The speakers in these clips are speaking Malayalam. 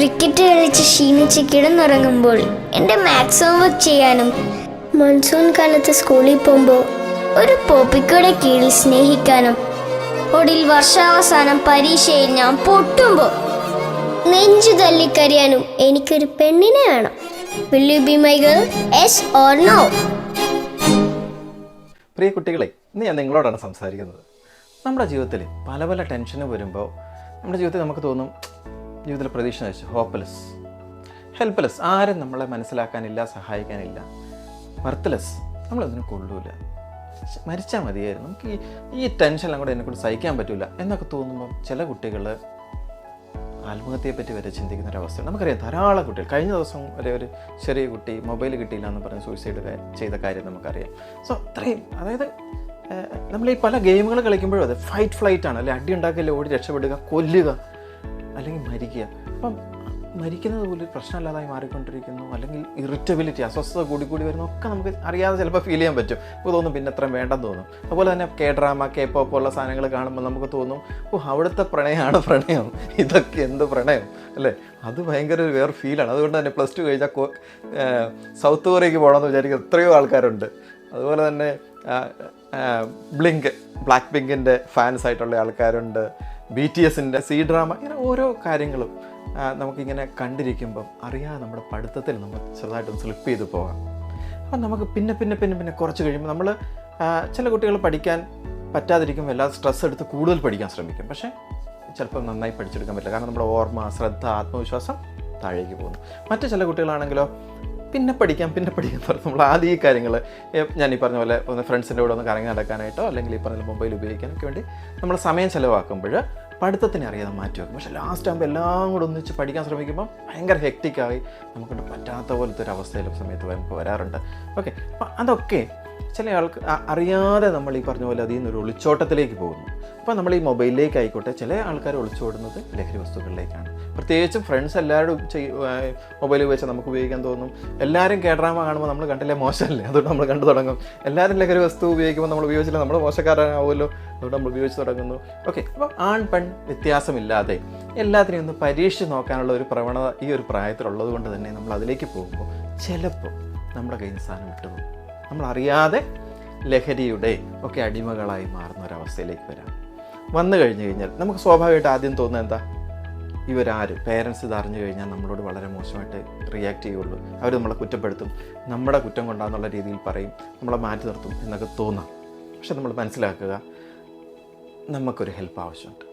ക്രിക്കറ്റ് കളിച്ച് ക്ഷീണിച്ച് കിടന്നുറങ്ങുമ്പോൾ എന്റെ മാത്സ് ഹോംവർക്ക് ചെയ്യാനും മൺസൂൺ കാലത്ത് സ്കൂളിൽ പോകുമ്പോൾ ഒരു പോപ്പിക്കയുടെ കീഴിൽ സ്നേഹിക്കാനും ഒടുവിൽ വർഷാവസാനം പരീക്ഷയിൽ ഞാൻ പൊട്ടുമ്പോൾ നെഞ്ചു തല്ലിക്കരിയാനും എനിക്കൊരു പെണ്ണിനെ വേണം. Will be my girl yes or no പ്രിയ കുട്ടികളെ ഇന്ന് ഞാൻ നിങ്ങളോടാണ് സംസാരിക്കുന്നത്. നമ്മുടെ ജീവിതത്തിൽ പല പല ടെൻഷന് വരുമ്പോൾ നമ്മുടെ ജീവിതത്തിൽ നമുക്ക് തോന്നും ജീവിതത്തിൽ പ്രതീക്ഷ നശിച്ചു ഹോപ്പ്ലെസ് ഹെൽപ്പ്ലെസ് ആരും നമ്മളെ മനസ്സിലാക്കാനില്ല സഹായിക്കാനില്ല. വർത്ത്ലെസ് നമ്മളൊന്നിനും കൊള്ളൂല. മരിച്ചാൽ മതിയായിരുന്നു. നമുക്ക് ഈ ഈ ടെൻഷനെല്ലാം കൂടെ എന്നെക്കൊണ്ട് സഹിക്കാൻ പറ്റില്ല എന്നൊക്കെ തോന്നുമ്പോൾ ചില കുട്ടികൾ ആത്മഹത്യയെപ്പറ്റി വരെ ചിന്തിക്കുന്ന ഒരു അവസ്ഥയാണ് നമുക്കറിയാം ധാരാളം കുട്ടികൾ. കഴിഞ്ഞ ദിവസം വരെ ഒരു ചെറിയ കുട്ടി മൊബൈൽ കിട്ടിയില്ല എന്ന് പറഞ്ഞ് സൂയിസൈഡ് ചെയ്ത കാര്യം നമുക്കറിയാം. സോ അത്രയും അതായത് നമ്മൾ ഈ പല ഗെയിമുകൾ കളിക്കുമ്പോഴും അതെ ഫൈറ്റ് ഫ്ലൈറ്റ് ആണ്. അല്ലെ? അടി ഉണ്ടാക്കില്ല ഓടി രക്ഷപ്പെടുക കൊല്ലുക. അല്ലെങ്കിൽ മരിക്കുക. അപ്പം മരിക്കുന്നത് പോലെ പ്രശ്നമല്ലാതായി മാറിക്കൊണ്ടിരിക്കുന്നു. അല്ലെങ്കിൽ ഇറിറ്റബിലിറ്റി അസ്വസ്ഥത കൂടി കൂടി വരുന്നു. ഒക്കെ നമുക്ക് അറിയാതെ ചിലപ്പോൾ ഫീൽ ചെയ്യാൻ പറ്റും. ഇപ്പോൾ തോന്നും പിന്നെ അത്രയും വേണ്ടെന്ന് തോന്നും. അതുപോലെ തന്നെ കെ ഡ്രാമ കെ പോപ്പ് ഉള്ള സാധനങ്ങൾ കാണുമ്പോൾ നമുക്ക് തോന്നും ഓ അവിടുത്തെ പ്രണയമാണ് പ്രണയം. ഇതൊക്കെ എന്ത് പ്രണയം? അല്ലേ? അത് ഭയങ്കര ഒരു വേറെ ഫീലാണ് അതുകൊണ്ട് തന്നെ പ്ലസ് ടു കഴിഞ്ഞാൽ സൗത്ത് കൊറിയയ്ക്ക് പോകണമെന്ന് വിചാരിക്കുന്ന എത്രയോ ആൾക്കാരുണ്ട്. അതുപോലെ തന്നെ ബ്ലിങ്ക് ബ്ലാക്ക് പിങ്കിന്റെ ഫാൻസ് ആയിട്ടുള്ള ആൾക്കാരുണ്ട്. ബി ടി എസിന്റെ സി ഡ്രാമ ഇങ്ങനെ ഓരോ കാര്യങ്ങളും നമുക്കിങ്ങനെ കണ്ടിരിക്കുമ്പം അറിയാതെ നമ്മുടെ പഠിത്തത്തിൽ നമ്മൾ ചെറുതായിട്ടൊന്ന് സ്ലിപ്പ് ചെയ്ത് പോകാം. അപ്പം നമുക്ക് പിന്നെ പിന്നെ പിന്നെ പിന്നെ കുറച്ച് കഴിയുമ്പോൾ നമ്മൾ ചില കുട്ടികൾ പഠിക്കാൻ പറ്റാതിരിക്കുമ്പോൾ എല്ലാ സ്ട്രെസ് എടുത്ത് കൂടുതൽ പഠിക്കാൻ ശ്രമിക്കും. പക്ഷേ ചിലപ്പോൾ നന്നായി പഠിച്ചെടുക്കാൻ പറ്റില്ല. കാരണം നമ്മുടെ ഓർമ്മ ശ്രദ്ധ ആത്മവിശ്വാസം താഴേക്ക് പോകുന്നു. മറ്റു ചില കുട്ടികളാണെങ്കിലോ പിന്നെ പഠിക്കാം പിന്നെ പഠിക്കാം പറഞ്ഞു നമ്മൾ ആദ്യം ഈ കാര്യങ്ങൾ ഞാൻ ഈ പറഞ്ഞ പോലെ ഒന്ന് ഫ്രണ്ട്സിന്റെ കൂടെ ഒന്ന് കറങ്ങി നടക്കാനായിട്ടോ അല്ലെങ്കിൽ ഈ പറഞ്ഞ മൊബൈൽ ഉപയോഗിക്കാനൊക്കെ വേണ്ടി നമ്മൾ സമയം ചിലവാക്കുമ്പോൾ പഠിത്തത്തിന് അറിയാതെ മാറ്റി വെക്കും. പക്ഷേ ലാസ്റ്റ് ആകുമ്പോൾ എല്ലാം കൂടെ ഒന്നിച്ച് പഠിക്കാൻ ശ്രമിക്കുമ്പോൾ ഭയങ്കര ഹെക്റ്റിക്കായി നമുക്കൊണ്ട് പറ്റാത്ത പോലത്തെ ഒരു അവസ്ഥയിലും സമയത്ത് നമുക്ക് വരാറുണ്ട്. ഓക്കെ അപ്പം അതൊക്കെ ചില ആൾക്ക് അറിയാതെ നമ്മൾ ഈ പറഞ്ഞ പോലെ അതിൽ നിന്നൊരു ഒളിച്ചോട്ടത്തിലേക്ക് പോകുന്നു. അപ്പോൾ നമ്മൾ ഈ മൊബൈലിലേക്ക് ആയിക്കോട്ടെ ചില ആൾക്കാർ ഒളിച്ചോടുന്നത് ലഹരി വസ്തുക്കളിലേക്കാണ്. പ്രത്യേകിച്ചും ഫ്രണ്ട്സ് എല്ലാവരും മൊബൈൽ ഉപയോഗിച്ചാൽ നമുക്ക് ഉപയോഗിക്കാൻ തോന്നും. എല്ലാവരും കേഡ്രാമ കാണുമ്പോൾ നമ്മൾ കണ്ടില്ലേ മോശമല്ലേ? അതുകൊണ്ട് നമ്മൾ കണ്ടു തുടങ്ങും. എല്ലാവരും ലഹരി വസ്തു ഉപയോഗിക്കുമ്പോൾ നമ്മൾ ഉപയോഗിച്ചില്ല നമ്മൾ മോശക്കാരനാവുമല്ലോ. അതുകൊണ്ട് നമ്മൾ ഉപയോഗിച്ച് തുടങ്ങുന്നു. ഓക്കെ അപ്പം ആൺ പെൺ വ്യത്യാസമില്ലാതെ എല്ലാത്തിനെയും ഒന്ന് പരീക്ഷിച്ച് നോക്കാനുള്ള ഒരു പ്രവണത ഈ ഒരു പ്രായത്തിലുള്ളത് കൊണ്ട് തന്നെ നമ്മൾ അതിലേക്ക് പോകുമ്പോൾ ചിലപ്പോൾ നമ്മുടെ കയ്യിൽ നിന്ന് സാധനം വിട്ടുപോകും നമ്മൾ അറിയാതെ ലഹരിയുടെ ഒക്കെ അടിമകളായി മാറുന്ന ഒരവസ്ഥയിലേക്ക് വരാം. വന്നു കഴിഞ്ഞു കഴിഞ്ഞാൽ നമുക്ക് സ്വാഭാവികമായിട്ട് ആദ്യം തോന്നുന്നത് എന്താ? ഇവരാര് പേരൻസ് ഇത് അറിഞ്ഞു കഴിഞ്ഞാൽ നമ്മളോട് വളരെ മോശമായിട്ട് റിയാക്ട് ചെയ്യുള്ളൂ. അവർ നമ്മളെ കുറ്റപ്പെടുത്തും. നമ്മുടെ കുറ്റം കൊണ്ടാന്നുള്ള രീതിയിൽ പറയും. നമ്മളെ മാറ്റി നിർത്തും എന്നൊക്കെ തോന്നാം. പക്ഷെ നമ്മൾ മനസ്സിലാക്കുക നമുക്കൊരു ഹെൽപ്പ് ആവശ്യമുണ്ട്.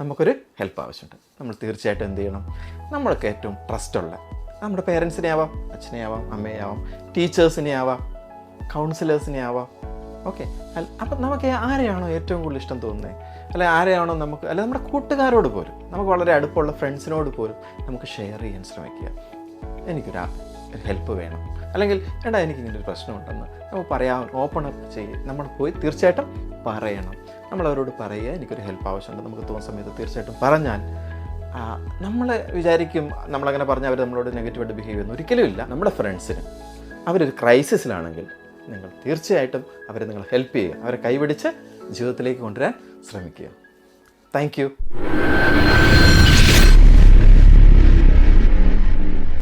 നമുക്കൊരു ഹെൽപ്പ് ആവശ്യമുണ്ട്. നമ്മൾ തീർച്ചയായിട്ടും എന്ത് ചെയ്യണം? നമ്മൾക്ക് ഏറ്റവും ട്രസ്റ്റുള്ള നമ്മുടെ പേരൻസിനെ ആവാം അച്ഛനെ ആവാം അമ്മയെ ടീച്ചേഴ്സിനെ ആവാം കൗൺസിലേഴ്സിനെ ആവാം ഓക്കെ. അപ്പം നമുക്ക് ആരെയാണോ ഏറ്റവും കൂടുതൽ ഇഷ്ടം തോന്നുന്നത് അല്ലെ ആരെയാണോ നമുക്ക് അല്ലെ നമ്മുടെ കൂട്ടുകാരോട് പോലും നമുക്ക് വളരെ അടുപ്പമുള്ള ഫ്രണ്ട്സിനോട് പോലും നമുക്ക് ഷെയർ ചെയ്യാൻ ശ്രമിക്കുക. എനിക്കൊരു ഹെൽപ്പ് വേണം. അല്ലെങ്കിൽ എടാ എനിക്ക് ഇങ്ങനെ ഒരു പ്രശ്നമുണ്ടെന്ന് നമുക്ക് പറയാം ഓപ്പൺ അപ്പ് ചെയ്യും നമ്മൾ പോയി തീർച്ചയായിട്ടും പറയണം. നമ്മൾ അവരോട് പറയുക എനിക്കൊരു ഹെൽപ്പ് ആവശ്യമുണ്ട് നമുക്ക് തോന്നുന്ന സമയത്ത് തീർച്ചയായിട്ടും പറഞ്ഞാൽ നമ്മൾ വിചാരിക്കും നമ്മളങ്ങനെ പറഞ്ഞാൽ അവർ നമ്മളോട് നെഗറ്റീവായിട്ട് ബിഹേവ് ചെയ്യുന്നു. ഒരിക്കലും ഇല്ല. നമ്മുടെ ഫ്രണ്ട്സിന് അവരൊരു ക്രൈസിസിലാണെങ്കിൽ നിങ്ങൾ തീർച്ചയായിട്ടും അവരെ നിങ്ങൾ ഹെൽപ്പ് ചെയ്യുക. അവരെ കൈപിടിച്ച് ജീവിതത്തിലേക്ക് കൊണ്ടുവരാൻ ശ്രമിക്കുക. താങ്ക്